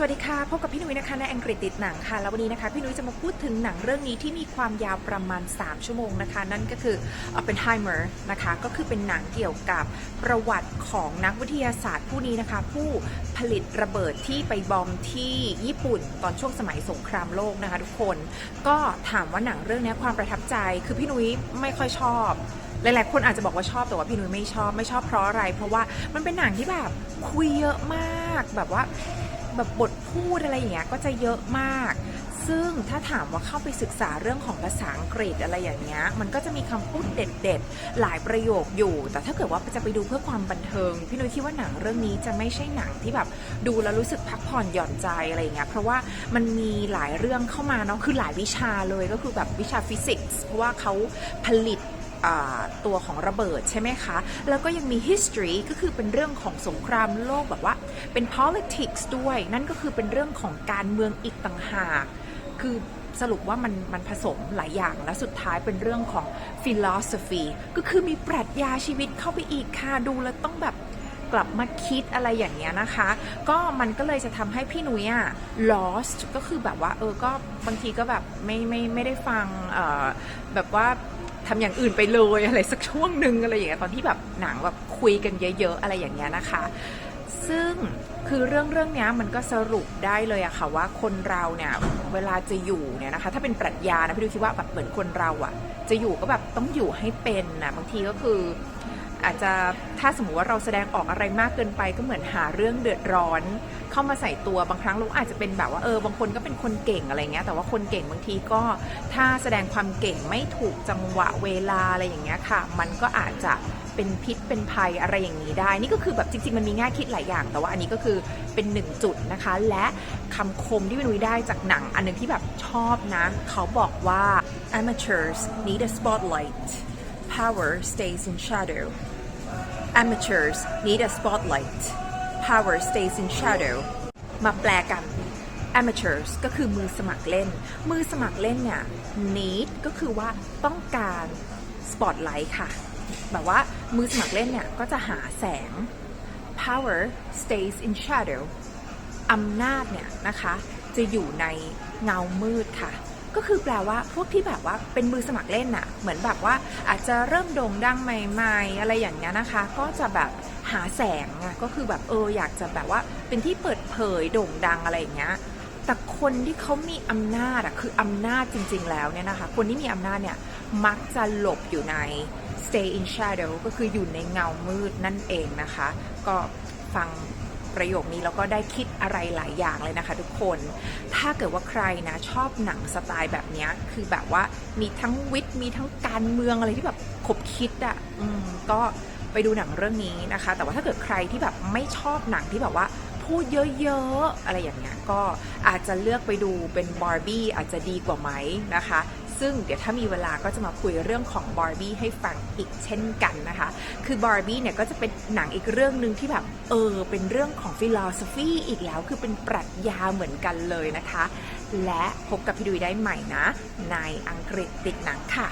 สวัสดีค่ะ พบกับพี่นุ้ยนะคะในอังกฤษติดหนังค่ะ แล้ววันนี้นะคะพี่นุ้ยจะมาพูดถึงหนังเรื่องนี้ที่มีความยาวประมาณ 3 ชั่วโมงนะคะ นั่นก็คือ Oppenheimer นะคะ ก็คือเป็นหนังเกี่ยวกับประวัติของนักวิทยาศาสตร์ผู้นี้นะคะ ผู้ผลิตระเบิดที่ไปบอมที่ญี่ปุ่นตอนช่วงสมัยสงครามโลกนะคะ ทุกคน ก็ถามว่าหนังเรื่องนี้ความประทับใจ คือพี่นุ้ยไม่ค่อยชอบหลายๆคนอาจจะบอกว่าชอบแต่ว่าพี่นุ้ยไม่ชอบไม่ชอบเพราะอะไร เพราะว่ามันเป็นหนังที่แบบคุยเยอะมากแบบว่า แบบบทพูดอะไรอย่างเงี้ยก็จะเยอะมาก ซึ่งถ้าถามว่าเข้าไปศึกษาเรื่องของภาษาอังกฤษอะไรอย่างเงี้ย มันก็จะมีคำพูดเด็ดๆ หลายประโยคอยู่ แต่ถ้าเกิดว่าจะไปดูเพื่อความบันเทิง พี่นุ้ยคิดว่าหนังเรื่องนี้จะไม่ใช่หนังที่แบบดูแล้วรู้สึกพักผ่อนหย่อนใจอะไรอย่างเงี้ย เพราะว่ามันมีหลายเรื่องเข้ามาเนาะ คือหลายวิชาเลยก็คือแบบวิชาฟิสิกส์ เพราะว่าเขาผลิต ตัวของระเบิดใช่ไหมคะ แล้วก็ยังมี history ก็คือเป็นเรื่องของสงครามโลกแบบว่าเป็น politics ด้วย นั่นก็คือเป็นเรื่องของการเมืองอีกต่างหาก คือสรุปว่ามันมันผสมหลายอย่างและสุดท้ายเป็นเรื่องของ philosophy ก็คือมีปรัชญาชีวิตเข้าไปอีกค่ะ ดูแล้วต้องแบบกลับมาคิดอะไรอย่างเงี้ยนะคะ ก็มันก็เลยจะทำให้พี่นุ้ยอะ lost ก็คือแบบว่าเออก็บางทีก็แบบไม่ไม่ไม่ได้ฟังแบบว่า ทำอย่างอื่นไปเลยอะไรสักช่วงหนึ่งอะไรอย่างเงี้ยตอนที่แบบหนังแบบคุยกันเยอะ ๆ อะไรอย่างเงี้ยนะคะ ซึ่งคือเรื่องเรื่องเนี้ยมันก็สรุปได้เลยอะค่ะว่าคนเราเนี่ยเวลาจะอยู่เนี่ยนะคะ ถ้าเป็นปรัชญานะพี่ดูคิดว่าแบบเหมือนคนเราอะจะอยู่ก็แบบต้องอยู่ให้เป็นนะบางทีก็คือ อาจจะถ้าสมมติว่าเราแสดงออกอะไรมากเกินไปก็เหมือนหาเรื่องเดือดร้อน เข้ามาใส่ตัวบางครั้งเราอาจจะเป็นแบบว่าเออบางคนก็เป็นคนเก่งอะไรเงี้ยแต่ว่าคนเก่งบางทีก็ถ้าแสดงความเก่งไม่ถูกจังหวะเวลาอะไรอย่างเงี้ยค่ะ มันก็อาจจะเป็นพิษเป็นภัยอะไรอย่างนี้ได้ นี่ก็คือแบบจริงๆมันมีแง่คิดหลายอย่าง แต่ว่าอันนี้ก็คือเป็นหนึ่งจุดนะคะ และคำคมที่เปนุ้ยได้จากหนัง อันหนึงที่แบบชอบนะ เขาบอกว่า amateurs need a spotlight power stays in shadow amateurs need a spotlight power stays in shadow มาแปลกัน amateurs ก็คือมือสมัครเล่น มือสมัครเล่นเนี่ย need ก็คือว่าต้องการ spotlight ค่ะ แบบว่ามือสมัครเล่นเนี่ย ก็จะหาแสง power stays in shadow อำนาจเนี่ยนะคะ จะอยู่ในเงามืดค่ะ ก็คือแปลว่าพวกที่แบบว่าเป็นมือสมัครเล่นน่ะ เหมือนแบบว่าอาจจะเริ่มโด่งดังใหม่ๆ อะไรอย่างเงี้ยนะคะ ก็จะแบบหาแสงอะก็คือแบบเอออยากจะแบบว่าเป็นที่เปิดเผยโด่งดังอะไรอย่างเงี้ยแต่คนที่เขามีอำนาจอะคืออำนาจจริง ๆ แล้วเนี่ยนะคะ คนที่มีอำนาจเนี่ยมักจะหลบอยู่ใน stay in shadow ก็คืออยู่ในเงามืดนั่นเองนะคะ ก็ฟัง ประโยคนี้แล้วก็ได้คิดอะไรหลายอย่างเลยนะคะทุกคน ถ้าเกิดว่าใครนะชอบหนังสไตล์แบบนี้คือแบบว่ามีทั้งวิทย์มีทั้งการเมืองอะไรที่แบบขบคิดอะ่ะอืมก็ไปดูหนังเรื่องนี้นะคะ แต่ว่าถ้าเกิดใครที่แบบไม่ชอบหนังที่แบบว่าพูดเยอะๆ อะไรอย่างเงี้ยก็อาจจะเลือกไปดูเป็นบาร์บี้อาจจะดีกว่าไหมนะคะ ซึ่งเดี๋ยวถ้ามีเวลาก็จะมาคุยเรื่องของบาร์บี้ให้ฟังอีกเช่นกันนะคะ คือบาร์บี้เนี่ยก็จะเป็นหนังอีกเรื่องหนึ่งที่แบบเออเป็นเรื่องของฟิโลสฟีอีกแล้วคือเป็นปรัชญาเหมือนกันเลยนะคะ และพบกับพี่ดุยได้ใหม่นะ ในอังกฤษติดหนังค่ะ